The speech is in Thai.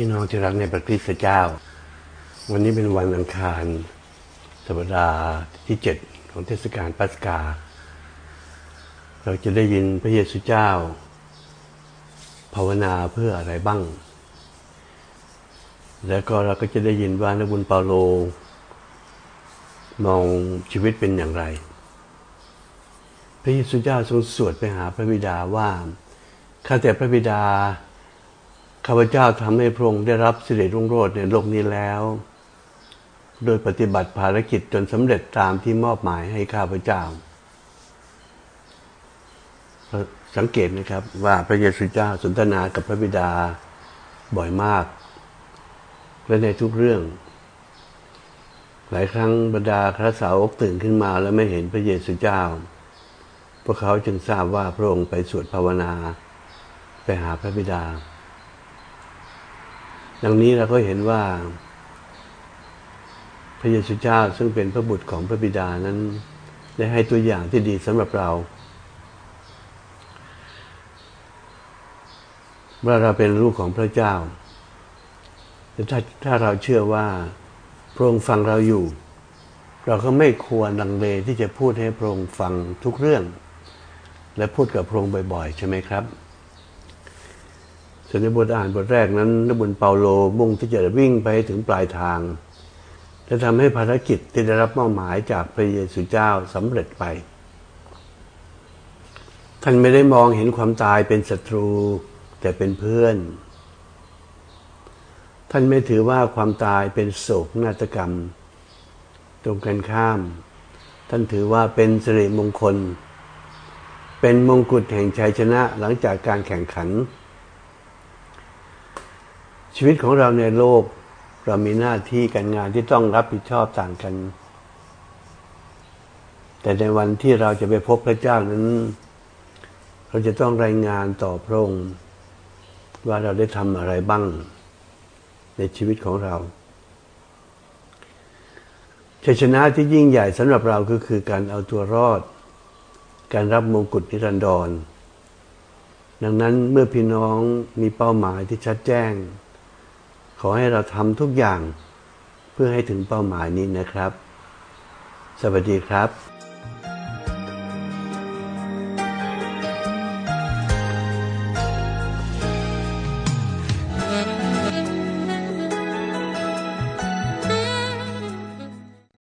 พี่น้องที่รักในพระคริสต์เจ้า วันนี้เป็นวันอังคาร สัปดาห์ที่เจ็ดของเทศกาลปัสกา เราจะได้ยินพระเยซูเจ้า ภาวนาเพื่ออะไรบ้าง แล้วก็เราก็จะได้ยินว่านักบุญเปาโล มองชีวิตเป็นอย่างไร พระเยซูเจ้าทรงสวดไปหาพระบิดาว่าข้าแต่พระบิดา ข้าพเจ้าทำให้พระองค์ได้รับสิริรุ่งโรจน์ในโลกนี้แล้ว โดยปฏิบัติภารกิจจนสำเร็จตามที่มอบหมายให้ข้าพเจ้า สังเกตนะครับว่าพระเยซูเจ้าสนทนากับพระบิดาบ่อยมาก และในทุกเรื่อง หลายครั้งบรรดาพระสาวกตื่นขึ้นมาแล้วไม่เห็นพระเยซูเจ้า พวกเขาจึงทราบว่าพระองค์ไปสวดภาวนา ไปหาพระบิดา ดังนี้เราก็เห็นว่า พระเยซูเจ้าซึ่งเป็นพระบุตรของพระบิดานั้น ได้ให้ตัวอย่างที่ดีสำหรับเราว่าเราเป็นลูกของพระเจ้าแต่ถ้าถ้าเราเชื่อว่าพระองค์ฟังเราอยู่ เราก็ไม่ควรลังเลที่จะพูดให้พระองค์ฟังทุกเรื่อง และพูดกับพระองค์บ่อย ๆ ใช่ไหมครับ ส่วนในบทอ่านบทแรกนั้นนบุญเปาโลมุ่งที่จะวิ่งไปถึงปลายทาง และทำให้ภารกิจที่ได้รับมอบหมายจากพระเยซูเจ้าสำเร็จไป ท่านไม่ได้มองเห็นความตายเป็นศัตรูแต่เป็นเพื่อน ท่านไม่ถือว่าความตายเป็นโศกนาฏกรรม ตรงกันข้าม ท่านถือว่าเป็นสิริมงคล เป็นมงกุฎแห่งชัยชนะหลังจากการแข่งขัน ชีวิตของเราในโลก เรามีหน้าที่การงานที่ต้องรับผิดชอบต่างกัน แต่ในวันที่เราจะไปพบพระเจ้านั้น เราจะต้องรายงานต่อพระองค์ว่าเราได้ทำอะไรบ้าง ในชีวิตของเราชัยชนะที่ยิ่งใหญ่สำหรับเราก็คือการเอาตัวรอด การรับมงกุฎนิรันดรดังนั้นเมื่อพี่น้องมีเป้าหมายที่ชัดแจ้ง ขอให้เราทำทุกอย่างเพื่อให้ถึงเป้าหมายนี้นะครับ สวัสดีครับ